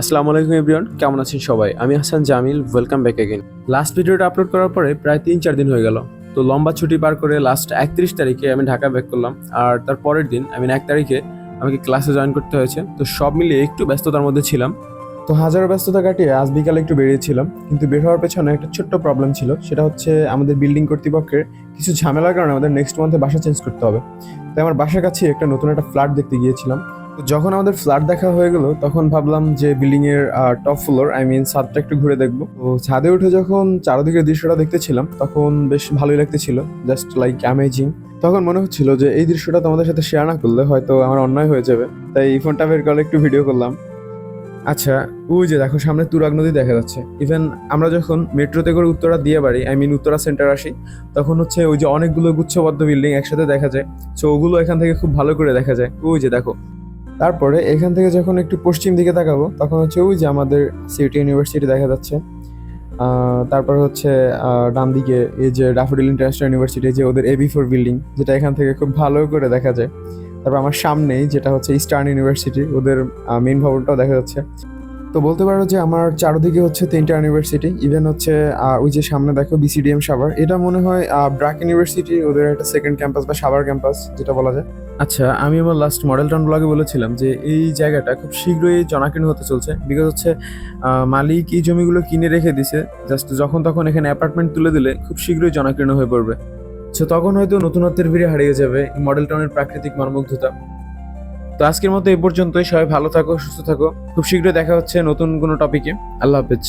আসসালামু আলাইকুম, এভরিওয়ান। কেমন আছেন সবাই? আমি Hasan Jamil welcome back again last ভিডিওটা আপলোড করার পরে প্রায় তিন চার দিন হয়ে গেল। তো লম্বা ছুটি পার করে লাস্ট একত্রিশ তারিখে আমি ঢাকা ব্যাক করলাম। আর তার পরের দিন আমি এক তারিখে আমাকে ক্লাসে জয়েন করতে হয়েছে। তো সব মিলিয়ে একটু ব্যস্ততার মধ্যে ছিলাম। তো হাজারো ব্যস্ততা কাটিয়ে আজ বিকালে একটু বেরিয়েছিলাম। কিন্তু বের হওয়ার পেছনে একটা ছোট্ট প্রবলেম ছিল। সেটা হচ্ছে আমাদের বিল্ডিং কর্তৃপক্ষের কিছু ঝামেলার কারণে আমাদের নেক্সট মান্থে বাসা চেঞ্জ করতে হবে। তাই আমার বাসার কাছে একটা নতুন একটা ফ্ল্যাট দেখতে গিয়েছিলাম। যখন আমাদের ফ্ল্যাট দেখা হয়ে গেল, তখন ভাবলাম যে বিল্ডিং এর টপ ফ্লোর আই মিন ছাদটা একটু ঘুরে দেখব। ছাদে উঠে যখন চারদিকের দৃশ্যটা দেখতেছিলাম, তখন বেশ ভালোই লাগতেছিল জাস্ট লাইক অ্যামেজিং তখন মনে হচ্ছিল যে এই দৃশ্যটা তোমাদের সাথে শেয়ার না করলে হয়তো আমার অন্যায় হয়ে যাবে। তাই ফোনটা বের করে একটু ভিডিও করলাম। আচ্ছা ওই যে দেখো সামনে তুরাগ নদী দেখা যাচ্ছে। ইভেন আমরা যখন মেট্রোতে করে উত্তরা দিয়ে বাড়ি আই মিন উত্তরা সেন্টার আসি, তখন হচ্ছে ওই যে অনেকগুলো গুচ্ছবদ্ধ বিল্ডিং একসাথে দেখা যায়। সো ওগুলো এখান থেকে খুব ভালো করে দেখা যায়। ওই যে দেখো তারপরে এখান থেকে যখন একটু পশ্চিম দিকে তাকাবো, তখন হচ্ছে ওই যে আমাদের সিটি ইউনিভার্সিটি দেখা যাচ্ছে। তারপর হচ্ছে ডান দিকে এই যে ডাফোডিল ইন্টারন্যাশনাল ইউনিভার্সিটি যে ওদের এবি ফোর বিল্ডিং যেটা এখান থেকে খুব ভালো করে দেখা যায়। তারপর আমার সামনেই যেটা হচ্ছে ইস্টার্ন ইউনিভার্সিটি ওদের মেন ভবনটাও দেখা যাচ্ছে। তো বলতে পারো যে আমার চারদিকে হচ্ছে তিনটা ইউনিভার্সিটি ইভেন হচ্ছে ওই যে সামনে দেখো বিসিডিএম সাভার। এটা মনে হয় ব্রাক ইউনিভার্সিটি ওদের একটা সেকেন্ড ক্যাম্পাস বা সাভার ক্যাম্পাস যেটা বলা যায়। আচ্ছা আমি আমার লাস্ট মডেল টাউন ব্লগে বলেছিলাম যে এই জায়গাটা খুব শীঘ্রই জনাকীর্ণ হতে চলছে। বিকজ হচ্ছে মালিক এই জমিগুলো কিনে রেখে দিছে জাস্ট যখন তখন এখানে অ্যাপার্টমেন্ট তুলে দিলে খুব শীঘ্রই জনাকীর্ণ হয়ে পড়বে। সো তখন হয়তো নতুনত্বের ভিড়ে হারিয়ে যাবে মডেল টাউনের প্রাকৃতিক মর্মুগ্ধতা তো আজকের মতো এ পর্যন্তই। সবাই ভালো থাকো, সুস্থ থাকো। খুব শীঘ্রই দেখা হচ্ছে নতুন কোনো টপিকে আল্লাহ হাফেজ।